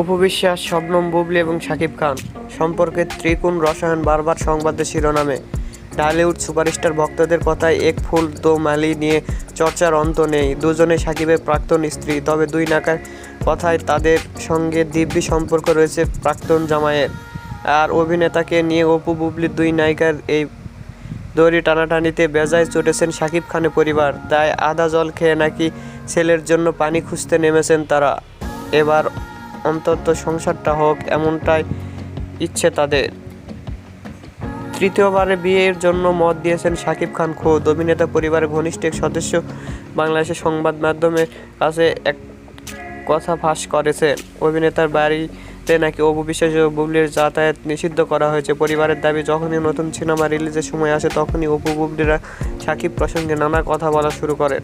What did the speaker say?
অপু বিশ্বাস, শবনম বুবলি এবং শাকিব খান। সম্পর্কে ত্রিকোণ রসায়ন বারবার সংবাদের শিরোনামে। ঢালিউড সুপারস্টার ভক্তদের কথায় এক ফুল দো মালি নিয়ে চর্চার অন্ত নেই। দুজনে সাকিবের প্রাক্তন স্ত্রী, তবে দুই নাকার কথায় তাদের সঙ্গে দিব্যি সম্পর্ক রয়েছে প্রাক্তন জামাইয়ের। আর অভিনেতাকে নিয়ে অপু বুবলির দুই নায়িকার এই দড়ি টানাটানিতে বেজায় চটেছেন শাকিব খানের পরিবার। তাই আদা জল খেয়ে নাকি ছেলের জন্য পানি খুঁজতে নেমেছেন তারা। এবার অন্তত সংসারটা হোক, এমনটাই ইচ্ছে তাদের। তৃতীয়বারে বিয়ের জন্য মত দিয়েছেন শাকিব খান খোদ। অভিনেতা পরিবারের ঘনিষ্ঠ এক সদস্য বাংলাদেশের সংবাদ মাধ্যমের কাছে এক কথা ফাঁস করেছে। অভিনেতার বাড়িতে নাকি অপু বিশ্বাস ও বুবলির যাতায়াত নিষিদ্ধ করা হয়েছে। পরিবারের দাবি, যখনই নতুন সিনেমা রিলিজের সময় আসে, তখনই অপু, বুবলিরা সাকিব প্রসঙ্গে নানা কথা বলা শুরু করেন।